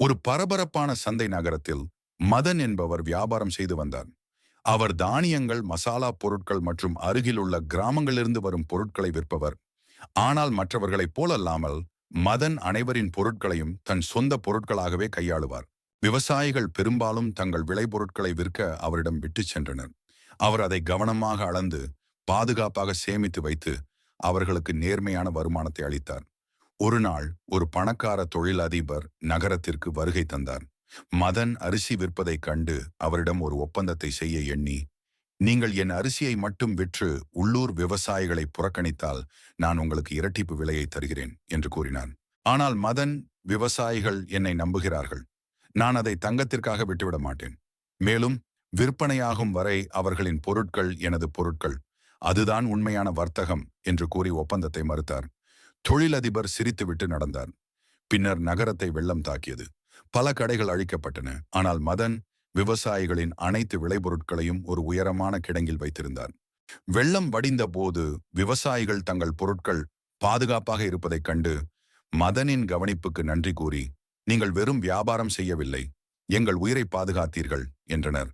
ஒரு பரபரப்பான சந்தை நகரத்தில் மதன் என்பவர் வியாபாரம் செய்து வந்தார். அவர் தானியங்கள் மசாலா பொருட்கள் மற்றும் அருகிலுள்ள கிராமங்களிலிருந்து வரும் பொருட்களை விற்பவர். ஆனால் மற்றவர்களைப் போலல்லாமல் மதன் அனைவரின் பொருட்களையும் தன் சொந்த பொருட்களாகவே கையாளுவார். விவசாயிகள் பெரும்பாலும் தங்கள் விளைபொருட்களை விற்க அவரிடம் விட்டுச் சென்றனர். அவர் அதை கவனமாக அளந்து பாதுகாப்பாக சேமித்து வைத்து அவர்களுக்கு நேர்மையான வருமானத்தை அளித்தார். ஒரு நாள் ஒரு பணக்கார தொழிலதிபர் நகரத்திற்கு வருகை தந்தார். மதன் அரிசி விற்பதைக் கண்டு அவரிடம் ஒரு ஒப்பந்தத்தை செய்ய எண்ணி நீங்கள் என் அரிசியை மட்டும் விற்று உள்ளூர் விவசாயிகளை புறக்கணித்தால் நான் உங்களுக்கு இரட்டிப்பு விலையை தருகிறேன் என்று கூறினார் ஆனால் மதன் விவசாயிகள் என்னை நம்புகிறார்கள். நான் அதை தங்கத்திற்காக விட்டுவிட மாட்டேன். மேலும் விற்பனையாகும் வரை அவர்களின் பொருட்கள் எனது பொருட்கள். அதுதான் உண்மையான வர்த்தகம் என்று கூறி ஒப்பந்தத்தை மறுத்தார். தொழிலதிபர் சிரித்துவிட்டு நடந்தார். பின்னர் நகரத்தை வெள்ளம் தாக்கியது. பல கடைகள் அழிக்கப்பட்டன. ஆனால் மதன் விவசாயிகளின் அனைத்து விளைபொருட்களையும் ஒரு உயரமான கிடங்கில் வைத்திருந்தார். வெள்ளம் வடிந்த போது விவசாயிகள் தங்கள் பொருட்கள் பாதுகாப்பாக இருப்பதைக் கண்டு மதனின் கவனிப்புக்கு நன்றி கூறி நீங்கள் வெறும் வியாபாரம் செய்யவில்லை எங்கள் உயிரை பாதுகாத்தீர்கள் என்றனர்.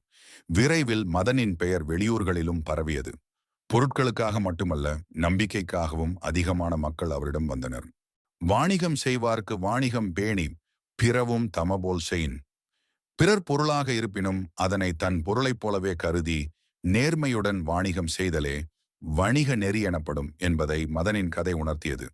விரைவில் மதனின் பெயர் வெளியூர்களிலும் பரவியது. பொருட்களுக்காக மட்டுமல்ல நம்பிக்கைக்காகவும் அதிகமான மக்கள் அவரிடம் வந்தனர். வாணிகம் செய்வார்க்கு வாணிகம் பேணி பிறவும் தமபோல் செயின். பிறர் பொருளாக இருப்பினும் அதனை தன் பொருளைப் போலவே கருதி நேர்மையுடன் வாணிகம் செய்தலே வணிக நெறி எனப்படும் என்பதை மதனின் கதை உணர்த்தியது.